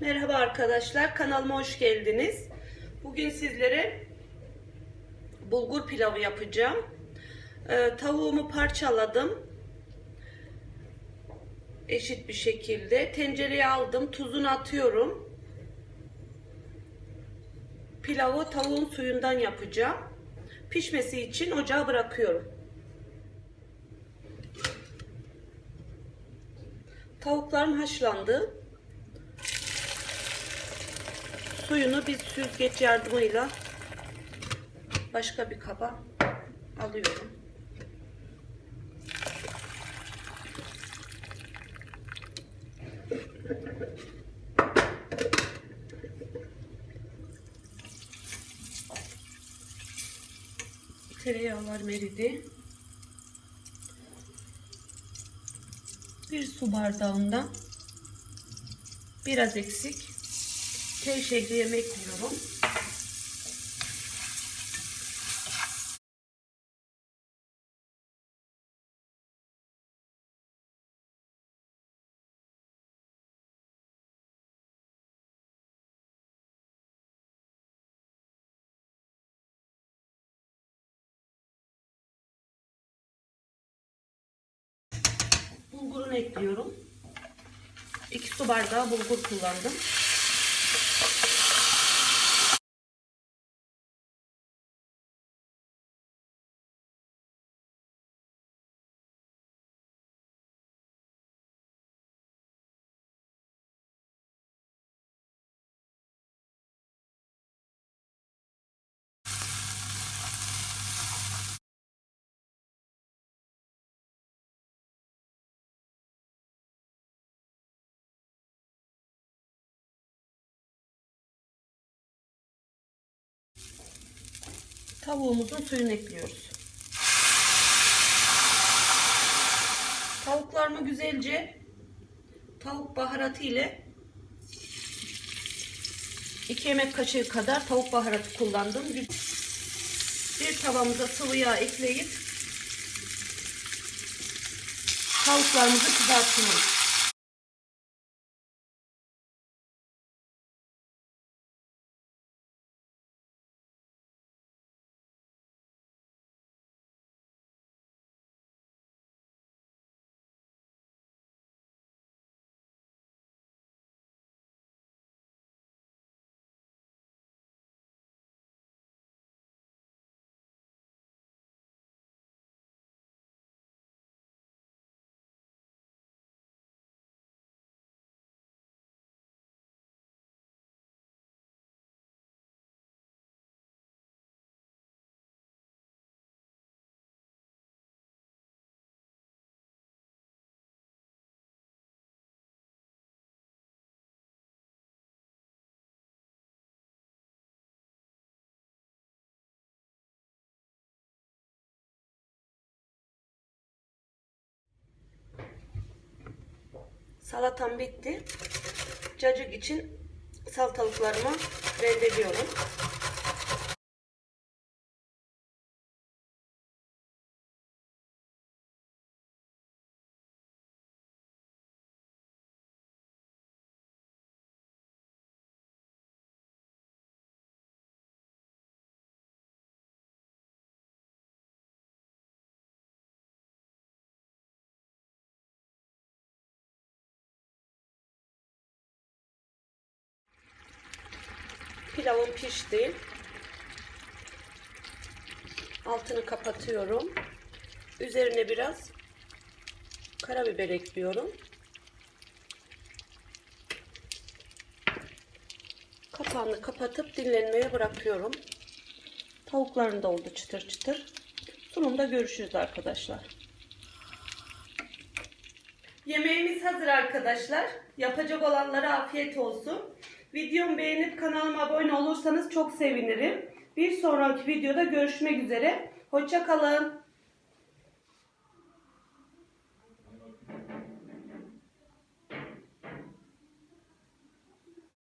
Merhaba arkadaşlar, kanalıma hoş geldiniz. Bugün sizlere bulgur pilavı yapacağım. Ee, tavuğumu parçaladım. Eşit bir şekilde. Tencereye aldım, tuzunu atıyorum. Pilavı tavuğun suyundan yapacağım. Pişmesi için ocağa bırakıyorum. Tavuklarım haşlandı. Suyunu bir süzgeç yardımıyla başka bir kaba alıyorum. Tereyağlar eridi. Bir su bardağından biraz eksik Tel şehriyemi ekliyorum. Bulgurunu ekliyorum. 2 su bardağı bulgur kullandım. Tavuğumuzun suyunu ekliyoruz. Tavuklarımı güzelce tavuk baharatı ile 2 yemek kaşığı kadar tavuk baharatı kullandım. Bir, tavamıza sıvı yağ ekleyip tavuklarımızı kızartıyoruz. Salatam bitti. Cacık için salatalıklarımı rendeliyorum. Pilavım pişti. Altını kapatıyorum. Üzerine biraz karabiber ekliyorum. Kapağını kapatıp dinlenmeye bırakıyorum. Tavuklarım da oldu çıtır çıtır. Sonunda görüşürüz arkadaşlar. Yemeğimiz hazır arkadaşlar. Yapacak olanlara afiyet olsun. Videomu beğenip kanalıma abone olursanız çok sevinirim. Bir sonraki videoda görüşmek üzere. Hoşçakalın.